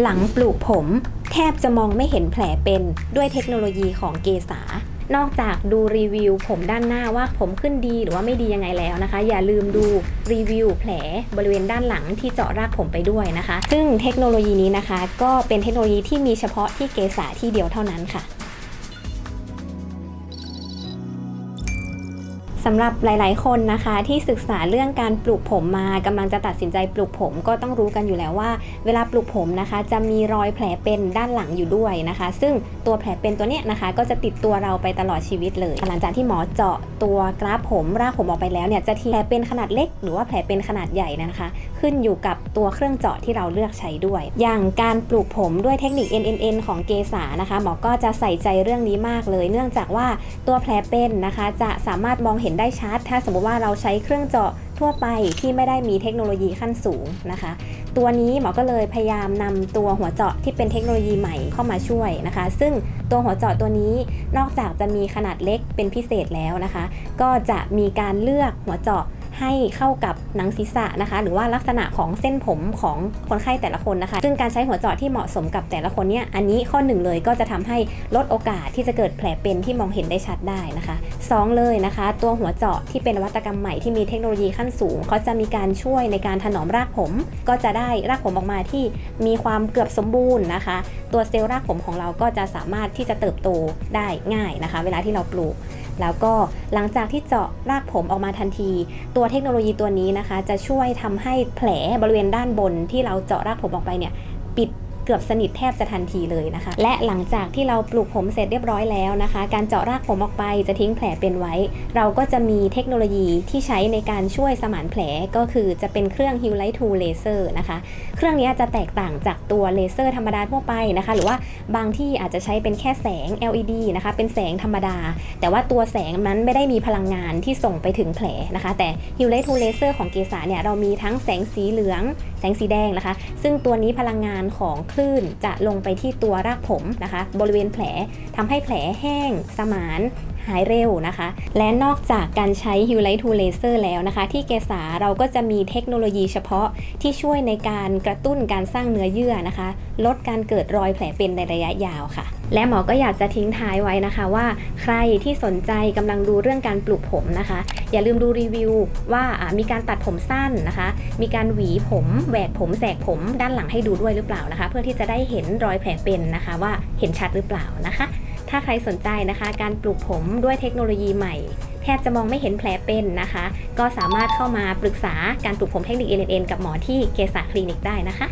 หลังปลูกผม แทบจะมองไม่เห็นแผลเป็นด้วยเทคโนโลยีของเกษานอกจากดูรีวิวผมด้านหน้าว่าผมขึ้นดีหรือว่าไม่ดียังไงแล้วนะคะ อย่าลืมดูรีวิวแผลบริเวณด้านหลังที่เจาะรากผมไปด้วยนะคะ ซึ่งเทคโนโลยีนี้นะคะ ก็เป็นเทคโนโลยีที่มีเฉพาะที่เกษาที่เดียวเท่านั้นค่ะ สำหรับหลาย ๆ คนนะคะที่ศึกษาเรื่องการปลูกผมมากำลังจะตัดสินใจปลูกผมก็ต้องรู้กันอยู่แล้วว่า เวลาปลูกผมนะคะ จะมีรอยแผลเป็นด้านหลังอยู่ด้วยนะคะ ซึ่งตัวแผลเป็นตัวเนี้ยนะคะ ก็จะติดตัวเราไปตลอดชีวิตเลย หลังจากที่หมอเจาะตัวกราฟผมรากผมออกไปแล้วเนี่ยจะทีแผลเป็นขนาดเล็ก หรือว่าแผลเป็นขนาดใหญ่นะคะ ขึ้นอยู่กับตัวเครื่องเจาะที่เราเลือกใช้ด้วย อย่างการปลูกผมด้วยเทคนิค NNN ของเกษานะคะหมอก็จะใส่ใจเรื่องนี้มากเลย เนื่องจากว่าตัวแผลเป็นนะคะ จะสามารถมองเห็นได้ชัด ถ้าสมมติว่าเราใช้เครื่องเจาะทั่วไปที่ไม่ได้มีเทคโนโลยีขั้นสูงนะคะ ตัวนี้หมอก็เลยพยายามนำตัวหัวเจาะที่เป็นเทคโนโลยีใหม่เข้ามาช่วยนะคะ ซึ่งตัวหัวเจาะตัวนี้นอกจากจะมีขนาดเล็กเป็นพิเศษแล้วนะคะ ก็จะมีการเลือกหัวเจาะ ให้เข้ากับหนังศีรษะนะคะ หรือว่าลักษณะของเส้นผมของคนไข้แต่ละคนนะคะ ซึ่งการใช้หัวเจาะที่เหมาะสมกับแต่ละคนเนี่ยอันนี้ข้อหนึ่งเลยก็จะทำให้ลดโอกาสที่จะเกิดแผลเป็นที่มองเห็นได้ชัดได้นะคะสองเลยนะคะ ตัวหัวเจาะที่เป็นนวัตกรรมใหม่ที่มีเทคโนโลยีขั้นสูงเขาจะมีการช่วยในการถนอมรากผม ก็จะได้รากผมออกมาที่มีความเกือบสมบูรณ์นะคะ ตัวเซลล์รากผมของเราก็จะสามารถที่จะเติบโตได้ง่ายนะคะ เวลาที่เราปลูกแล้วก็หลังจากที่เจาะรากผมออกมาทันที ตัวเทคโนโลยีตัวนี้นะคะ จะช่วยทำให้แผลบริเวณด้านบนที่เราเจาะรากผมออกไปเนี่ยปิด เกือบสนิทแทบจะทันทีเลยนะคะ และหลังจากที่เราปลูกผมเสร็จเรียบร้อยแล้วนะคะ การเจาะรากผมออกไปจะทิ้งแผลเป็นไว้ เราก็จะมีเทคโนโลยีที่ใช้ในการช่วยสมานแผลก็คือจะเป็นเครื่อง h i l l i g h t 2 Laser นะคะ เครื่องนี้จะแตกต่างจากตัวเลเซอร์ธรรมดาทั่วไปนะคะ หรือว่าบางที่อาจจะใช้เป็นแค่แสง LED นะคะ เป็นแสงธรรมดา แต่ว่าตัวแสงนั้นไม่ได้มีพลังงานที่ส่งไปถึงแผลนะคะ แต่ h i l l i g h t 2 Laser ของเกษาเนี่ยเรามีทั้งแสงสีเหลือง แสงสีแดงนะคะ ซึ่งตัวนี้พลังงานของคลื่นจะลงไปที่ตัวรากผมนะคะ บริเวณแผลทำให้แผลแห้ง สมานหายเร็วนะคะ และนอกจากการใช้ h i l l i g h t 2 Laser แล้วนะคะ ที่เกษาเราก็จะมีเทคโนโลยีเฉพาะที่ช่วยในการกระตุ้นการสร้างเนื้อเยื่อนะคะ ลดการเกิดรอยแผลเป็นในระยะยาวค่ะ และหมอก็อยากจะทิ้งท้ายไว้นะคะว่าใครที่สนใจกำลังดูเรื่องการปลูกผมนะคะ อย่าลืมดูรีวิวว่ามีการตัดผมสั้นนะคะ มีการหวีผมแหวกผมแสกผมด้านหลังให้ดูด้วยหรือเปล่านะคะ เพื่อที่จะได้เห็นรอยแผลเป็นนะคะ ว่าเห็นชัดหรือเปล่านะคะ ถ้าใครสนใจนะคะ การปลูกผมด้วยเทคโนโลยีใหม่แทบจะมองไม่เห็นแผลเป็นนะคะ ก็สามารถเข้ามาปรึกษาการปลูกผมเทคนิค NNN กับหมอที่เกษาคลินิกได้นะคะ